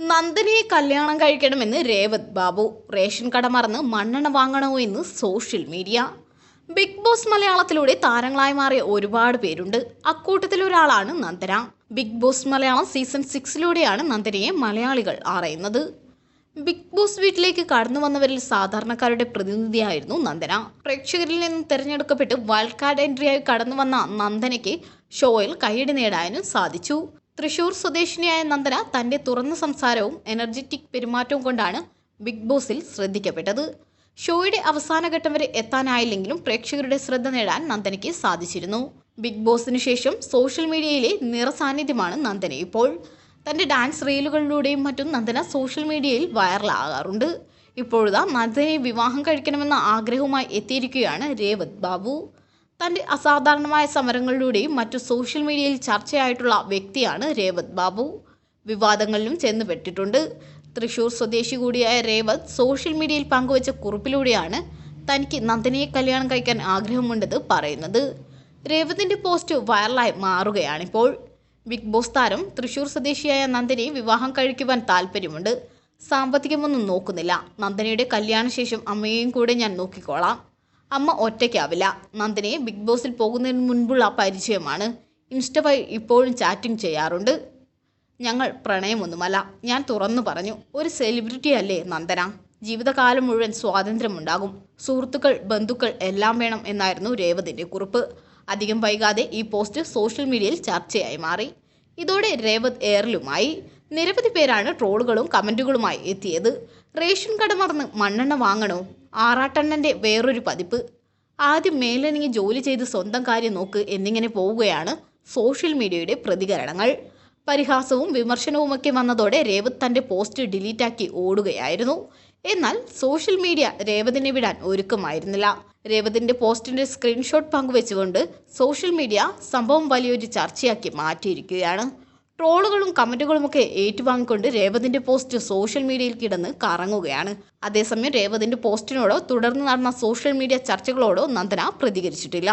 നന്ദനയെ കല്യാണം കഴിക്കണമെന്ന് രേവത് ബാബു. റേഷൻ കട മറന്ന് മണ്ണെണ്ണ വാങ്ങണോ എന്ന് സോഷ്യൽ മീഡിയ. ബിഗ് ബോസ് മലയാളത്തിലൂടെ താരങ്ങളായി മാറിയ ഒരുപാട് പേരുണ്ട്. അക്കൂട്ടത്തിൽ ഒരാളാണ് Nandana. Bigg Boss Malayalam season സിക്സിലൂടെയാണ് നന്ദനയെ മലയാളികൾ അറിയുന്നത്. ബിഗ് ബോസ് വീട്ടിലേക്ക് കടന്നു വന്നവരിൽ സാധാരണക്കാരുടെ പ്രതിനിധിയായിരുന്നു നന്ദന. പ്രേക്ഷകരിൽ നിന്നും തിരഞ്ഞെടുക്കപ്പെട്ട് വൈൽഡ് കാർഡ് എൻട്രിയായി കടന്നു വന്ന നന്ദനയ്ക്ക് ഷോയിൽ കൈയടി നേടാനും സാധിച്ചു. തൃശൂർ സ്വദേശിനിയായ നന്ദന തന്റെ തുറന്ന സംസാരവും എനർജറ്റിക് പെരുമാറ്റവും കൊണ്ടാണ് ബിഗ് ബോസിൽ ശ്രദ്ധിക്കപ്പെട്ടത്. ഷോയുടെ അവസാന ഘട്ടം വരെ എത്താനായില്ലെങ്കിലും പ്രേക്ഷകരുടെ ശ്രദ്ധ നേടാൻ നന്ദനയ്ക്ക് സാധിച്ചിരുന്നു. ബിഗ് ബോസിന് ശേഷം സോഷ്യൽ മീഡിയയിലെ നിറസാന്നിധ്യമാണ് നന്ദന ഇപ്പോൾ. തന്റെ ഡാൻസ് റീലുകളിലൂടെയും മറ്റും നന്ദന സോഷ്യൽ മീഡിയയിൽ വൈറലാകാറുണ്ട്. ഇപ്പോഴുതാ നന്ദനയെ വിവാഹം കഴിക്കണമെന്ന ആഗ്രഹവുമായി എത്തിയിരിക്കുകയാണ് രേവത് ബാബു. തന്റെ അസാധാരണമായ സമരങ്ങളിലൂടെയും മറ്റു സോഷ്യൽ മീഡിയയിൽ ചർച്ചയായിട്ടുള്ള വ്യക്തിയാണ് രേവത് ബാബു. വിവാദങ്ങളിലും ചെന്നുപെട്ടിട്ടുണ്ട് തൃശൂർ സ്വദേശി കൂടിയായ രേവത് സോഷ്യൽ മീഡിയയിൽ പങ്കുവച്ച കുറിപ്പിലൂടെയാണ് തനിക്ക് നന്ദനയെ കല്യാണം കഴിക്കാൻ ആഗ്രഹമുണ്ടെന്ന് പറയുന്നത്. രേവതിന്റെ പോസ്റ്റ് വൈറലായി മാറുകയാണിപ്പോൾ. ബിഗ് ബോസ് താരം തൃശൂർ സ്വദേശിയായ നന്ദനയെ വിവാഹം കഴിക്കുവാൻ താല്പര്യമുണ്ട്. സാമ്പത്തികമൊന്നും നോക്കുന്നില്ല. നന്ദനയുടെ കല്യാണശേഷം അമ്മയെയും കൂടെ ഞാൻ നോക്കിക്കോളാം. അമ്മ ഒറ്റയ്ക്കാവില്ല. നന്ദിനെ ബിഗ് ബോസിൽ പോകുന്നതിന് മുൻപുള്ള പരിചയമാണ്. ഇൻസ്റ്റ വഴി ഇപ്പോഴും ചാറ്റിംഗ് ചെയ്യാറുണ്ട്. ഞങ്ങൾ പ്രണയമൊന്നുമല്ല. ഞാൻ തുറന്നു പറഞ്ഞു ഒരു സെലിബ്രിറ്റി അല്ലേ നന്ദന? ജീവിതകാലം മുഴുവൻ സ്വാതന്ത്ര്യമുണ്ടാകും. സുഹൃത്തുക്കൾ ബന്ധുക്കൾ എല്ലാം വേണം എന്നായിരുന്നു രേവതിന്റെ കുറിപ്പ്. അധികം വൈകാതെ ഈ പോസ്റ്റ് സോഷ്യൽ മീഡിയയിൽ ചർച്ചയായി മാറി. ഇതോടെ രേവത് എയറിലുമായി. നിരവധി പേരാണ് ട്രോളുകളും കമന്റുകളുമായി എത്തിയത്. റേഷൻ കട മറന്ന് മണ്ണെണ്ണ വാങ്ങണോ? ആറാട്ടണ്ണന്റെ വേറൊരു പതിപ്പ്. ആദ്യം മേലനങ്ങി ജോലി ചെയ്ത് സ്വന്തം കാര്യം നോക്ക് എന്നിങ്ങനെ പോവുകയാണ് സോഷ്യൽ മീഡിയയുടെ പ്രതികരണങ്ങൾ. പരിഹാസവും വിമർശനവുമൊക്കെ വന്നതോടെ രേവത് തന്റെ പോസ്റ്റ് ഡിലീറ്റാക്കി ഓടുകയായിരുന്നു. എന്നാൽ സോഷ്യൽ മീഡിയ രേവതിനെ വിടാൻ ഒരുക്കമായിരുന്നില്ല. രേവതിന്റെ പോസ്റ്റിന്റെ സ്ക്രീൻഷോട്ട് പങ്കുവെച്ചുകൊണ്ട് സോഷ്യൽ മീഡിയ സംഭവം വലിയൊരു ചർച്ചയാക്കി മാറ്റിയിരിക്കുകയാണ്. ട്രോളുകളും കമന്റുകളുമൊക്കെ ഏറ്റുവാങ്ങിക്കൊണ്ട് രേവതിന്റെ പോസ്റ്റ് സോഷ്യൽ മീഡിയയിൽ കിടന്ന് കറങ്ങുകയാണ്. അതേസമയം രേവതിന്റെ പോസ്റ്റിനോടോ തുടർന്ന് നടന്ന സോഷ്യൽ മീഡിയ ചർച്ചകളോടോ നന്ദന പ്രതികരിച്ചിട്ടില്ല.